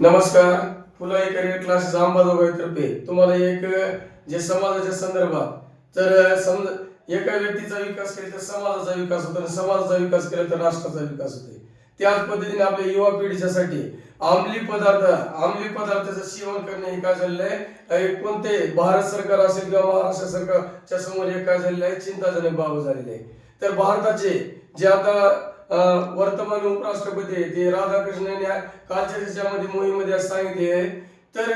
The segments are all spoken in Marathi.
नमस्कार. फुलाई करिअर क्लासेस अंबाजोगाईतर्फे तुम्हाला एक जे समाजाच्या संदर्भात तर समज एका व्यक्तीचा विकास केला तर समाजाचा विकास होतो आणि समाजाचा विकास केला तर राष्ट्राचा विकास होतो. त्याच पद्धतीने आपल्या युवा पिढीच्यासाठी आंबली पदार्थ आंबली पदार्थाचं सेवन करणे हे काय झालेलं आहे? कोणते? भारत सरकार असेल किंवा महाराष्ट्र सरकारच्या समोर हे काय झालेलं आहे? चिंताजनक बाब झालेली आहे. तर भारताचे जे आता वर्तमान उपराष्ट्रपती आहे, ते राधाकृष्ण यांनी कालच्या त्याच्यामध्ये मोहीमध्ये सांगितले आहे. तर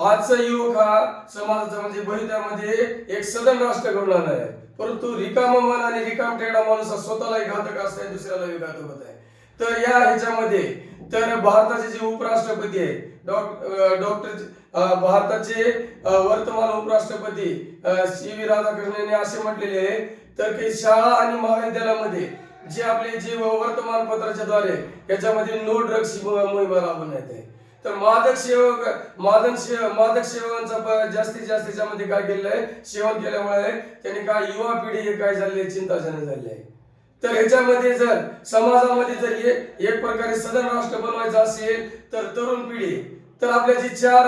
आजचा युवक हा समाजाचा म्हणजे भवितामध्ये एक सदन राष्ट्र घडणार आहे परंतु रिकाम मन आणि रिकाम टेडा माणूस हा स्वतःलाही घातक आहे दुसऱ्यालाही घातक होत आहे तर या ह्याच्यामध्ये तर भारताचे जे उपराष्ट्रपती आहे डॉक्टर भारताचे वर्तमान उपराष्ट्रपती सी व्ही राधाकृष्ण यांनी असे म्हटलेले आहे तर की शाळा आणि महाविद्यालयामध्ये जे आपले जे वर्तमानपत्राच्या द्वारे याच्यामध्ये नो ड्रग्स ही राबवण्यात आहे तर मादक सेवक मादक सेव मादक सेवकांचा जास्तीत जास्त त्याच्यामध्ये काय केलेलं आहे? सेवन केल्यामुळे त्यांनी काय युवा पिढी हे काय झाले चिंताजनक झाले आहे. तर ह्याच्यामध्ये जर समाजामध्ये जर एक प्रकारे सदन राष्ट्र बनवायचं असेल तर तरुण पिढी तर आपल्या जी चार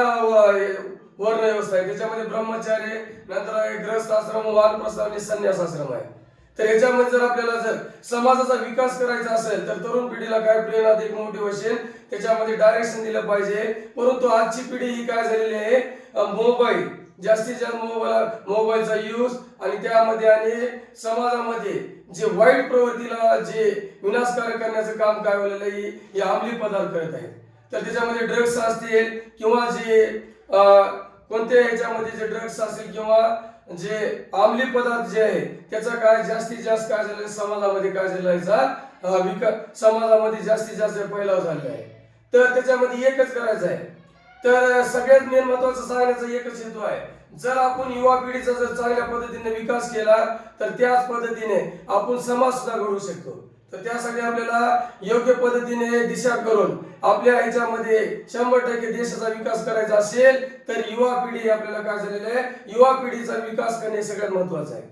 वर्ण व्यवस्था आहे त्याच्यामध्ये ब्रह्मचार्य नंतर ग्रस्त आश्रम वानप्रस्थ आणि संन्यास आश्रम आहे. तर याच्यामध्ये जर आपल्याला जर समाजाचा विकास करायचा असेल तर तरुण पिढीला काय प्रेरणा एक मोटिवेशन त्याच्यामध्ये डायरेक्शन दिलं पाहिजे. परंतु आजची पिढी ही काय झालेली आहे? मोबाईल जास्तीत जास्त मोबाईल मोबाईलचा यूज आणि त्यामध्ये आणि समाजामध्ये जे वाईट प्रवृत्तीला जे विनाशकारक करण्याचं काम काय झालेलं हे अंमली पदार्थ करत आहेत. तर त्याच्यामध्ये ड्रग्स असतील किंवा जे कोणत्या ह्याच्यामध्ये जे ड्रग्स असेल किंवा जे आमली पदार्थ जे आहे त्याचा काय जास्तीत जास्त काय झालं समाजामध्ये काय झालं समाजामध्ये जास्तीत जास्त फैलाव झालेला आहे. तर त्याच्यामध्ये एकच करायचं आहे. तर सगळ्यात मेन महत्वाचं सांगण्याचा एकच हेतू आहे. जर आपण युवा पिढीचा जर चांगल्या पद्धतीने विकास केला तर त्याच पद्धतीने आपण समाज सुद्धा घडवू शकतो. तर त्यासाठी आपल्याला योग्य पद्धतीने दिशा करून आपल्या ह्याच्यामध्ये शंभर टक्के देशाचा विकास करायचा असेल तर युवा पिढी आपल्याला काय झालेलं आहे? युवा पिढीचा विकास करणे सगळ्यात महत्वाचं आहे.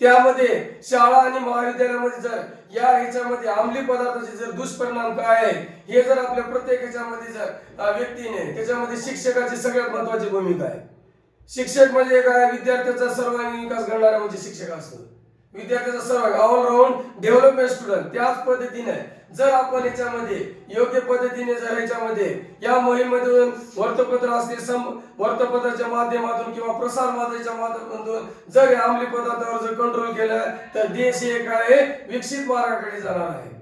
त्यामध्ये शाळा आणि महाविद्यालयामध्ये जर या ह्याच्यामध्ये अंमली पदार्थाचे जर दुष्परिणाम काय आहे हे जर आपल्या प्रत्येक ह्याच्यामध्ये जर व्यक्तीने त्याच्यामध्ये शिक्षकाची सगळ्यात महत्वाची भूमिका आहे. शिक्षक म्हणजे काय? विद्यार्थ्याचा सर्वांगीण विकास घडणारा म्हणजे शिक्षक असतो. विद्यार्थ्याचा सर्व ऑलराऊंड डेव्हलपमेंट स्टुडंट त्याच पद्धतीने जर आपण याच्यामध्ये योग्य पद्धतीने जर याच्यामध्ये या मोहिमेमधून वर्तपत्र असतील सम वर्तपत्राच्या माध्यमातून किंवा प्रसार माध्यमाच्या माध्यमातून जर या अंमली पदार्थावर जर कंट्रोल केलं तर देश हे काय विकसित मार्गाकडे जाणार आहे.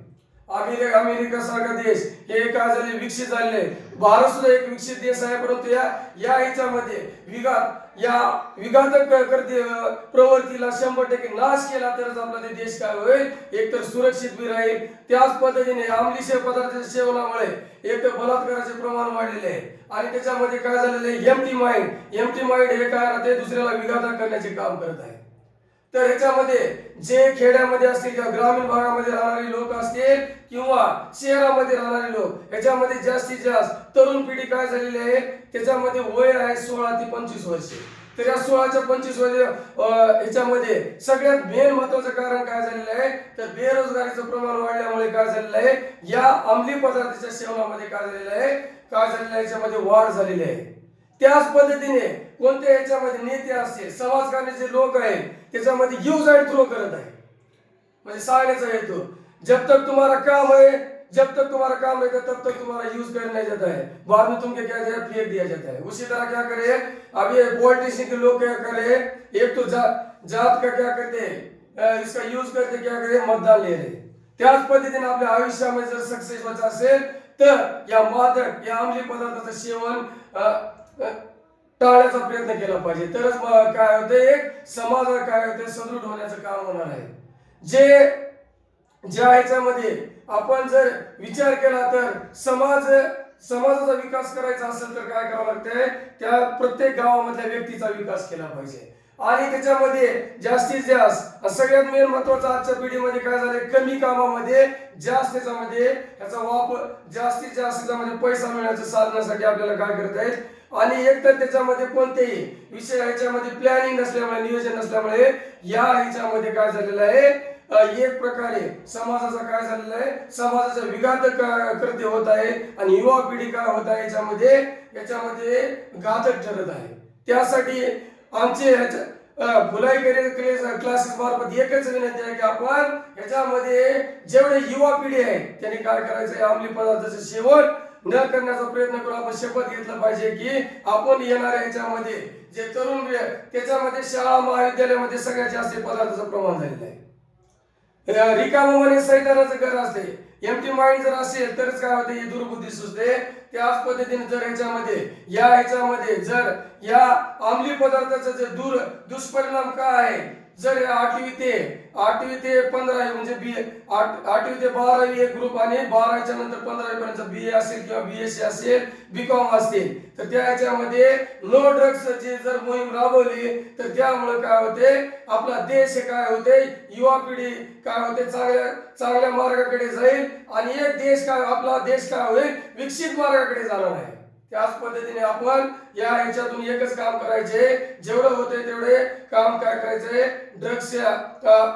अमेरिका अमेरिका सारखा देश हे काय झाले विकसित झाले भारत सुद्धा एक विकसित देश आहे परंतु या या ह्याच्यामध्ये विघात या विघातक करते प्रवृत्तीला शंभर टक्के नाश केला तरच आपला ते देश काय होईल? एक तर सुरक्षित बी राहील. त्याच पद्धतीने अंमली पदार्थाच्या सेवनामुळे एक तर बलात्काराचे प्रमाण वाढलेले आहे. आणि त्याच्यामध्ये काय झालेलं आहे? MT mind. एमटी माइंड हे काय राहते? दुसऱ्याला विघातक करण्याचे काम करत आहे. तर ह्याच्यामध्ये जे खेड्यामध्ये असतील किंवा ग्रामीण भागामध्ये राहणारे लोक असतील किंवा शहरामध्ये राहणारे लोक ह्याच्यामध्ये जास्तीत जास्त तरुण पिढी काय झालेली आहे? त्याच्यामध्ये वय आहे सोळा ते पंचवीस वर्ष. तर या सोळाच्या पंचवीस वर्ष ह्याच्यामध्ये सगळ्यात मेन महत्वाचं कारण काय झालेलं आहे? तर बेरोजगारीचं प्रमाण वाढल्यामुळे काय झालेलं आहे? या अंमली पदार्थाच्या सेवनामध्ये काय झालेलं आहे? काय झालेलं आहे? याच्यामध्ये वाढ झालेली आहे. त्याच पद्धतीने कोणत्या याच्यामध्ये नेते असतील समाजकारणाचे लोक आहेत त्याच्यामध्ये यूज़ अँड थ्रो करत आहे. म्हणजे सांगण्याचा हेतू जब तक तुम्हारा काम है जब तक तुम्हारा काम रहता है तब तक तुम्हारा यूज़ कर नहीं जाता है. बाद में तुमको क्या दिया? फेंक दिया जाता है. उसी तरह क्या करे? अब ये पॉलिटिशियन के लोग क्या करे? एक तो जा, जात का क्या करते हैं? इसका यूज़ करते क्या करे? मतदान ले रहे त्याच पद्धतीने आपल्या आयुष्यामध्ये जर सक्सेस व्हायचं असेल तर या मादक या अंमली पदार्थाचं सेवन टाळण्याचा प्रयत्न केला पाहिजे. तरच काय होते एक समाज काय होते सदृढ होण्याचं काम होणार आहे. जे ज्या ह्याच्यामध्ये आपण जर विचार केला तर समाज समाजाचा विकास करायचा असेल तर काय करावं लागतंय? त्या प्रत्येक गावामधल्या व्यक्तीचा विकास केला पाहिजे. आणि त्याच्यामध्ये जास्तीत जास्त सगळ्यात मेन महत्वाचं आजच्या पिढीमध्ये काय झालंय? कमी कामामध्ये जास्त त्याच्यामध्ये त्याचा वापर जास्तीत जास्त त्याच्यामध्ये पैसा मिळण्याचं साधण्यासाठी आपल्याला काय करत आहेत आणि एक तर त्याच्यामध्ये कोणतेही विषय ह्याच्यामध्ये प्लॅनिंग नसल्यामुळे नियोजन नसल्यामुळे या ह्याच्यामध्ये काय झालेलं आहे? एक प्रकारे समाजाचा काय झालेला आहे? समाजाचा विघात क- कृत्य होत आहे आणि युवा पिढी काय होत आहे याच्यामध्ये याच्यामध्ये घातक ठरत आहे. त्यासाठी आमचे भुलाई अ, करिअर क्लासेस मार्फत एकच विनंती आहे की आपण याच्यामध्ये जेवढे युवा पिढी आहे त्यांनी काय करायचं आहे? अंमली पदार्थाचं सेवन न करण्याचा प्रयत्न करू आपण शपथ घेतला पाहिजे की आपण येणाऱ्या याच्यामध्ये जे तरुण त्याच्यामध्ये शाळा महाविद्यालयामध्ये सगळ्यात जास्त पदार्थाचं प्रमाण झालेलं आहे. रिकाम म्हणे सैतानाचं घर असते. एमटी माइंड जर असेल तरच काय होते ही दुर्बुद्धी सुचते. त्याच पद्धतीने जर ह्याच्यामध्ये या ह्याच्यामध्ये जर या अंमली पदार्थाचा जर दूर दुष्परिणाम काय आहे जर आठवी ते आठवी ते पंधरावी म्हणजे बी आठ आठवी ते बारावी एक ग्रुप आणि बारावीच्या नंतर पंधरावी पर्यंत बी ए असेल किंवा बी एस सी असेल बी कॉम असतील. तर त्या याच्यामध्ये नो ड्रग्स ची जर मोहीम राबवली तर त्यामुळे काय होते? आपला देश हे काय होते? युवा पिढी काय होते? चांगल्या चांगल्या मार्गाकडे जाईल आणि एक देश काय आपला देश काय होईल? विकसित मार्गाकडे जाणार आहे. त्याच पद्धतीने आपण या ह्याच्यातून एकच काम करायचे. जेवढं होते तेवढे काम काय करायचे ड्रग्सच्या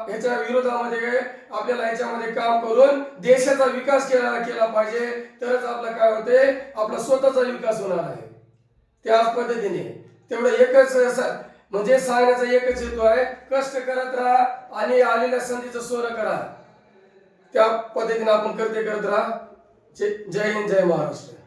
ह्याच्या विरोधामध्ये आपल्याला ह्याच्यामध्ये काम करून देशाचा विकास केला केला पाहिजे. तरच आपला काय होते आपला स्वतःचा विकास होणार आहे. त्याच पद्धतीने. तेवढं एकच म्हणजे सांगण्याचा एकच हेतू आहे. कष्ट करत राहा आणि आलेल्या संधीचं सोनं करा. त्या पद्धतीने आपण करते करत राहा. जय जय हिंद जय महाराष्ट्र.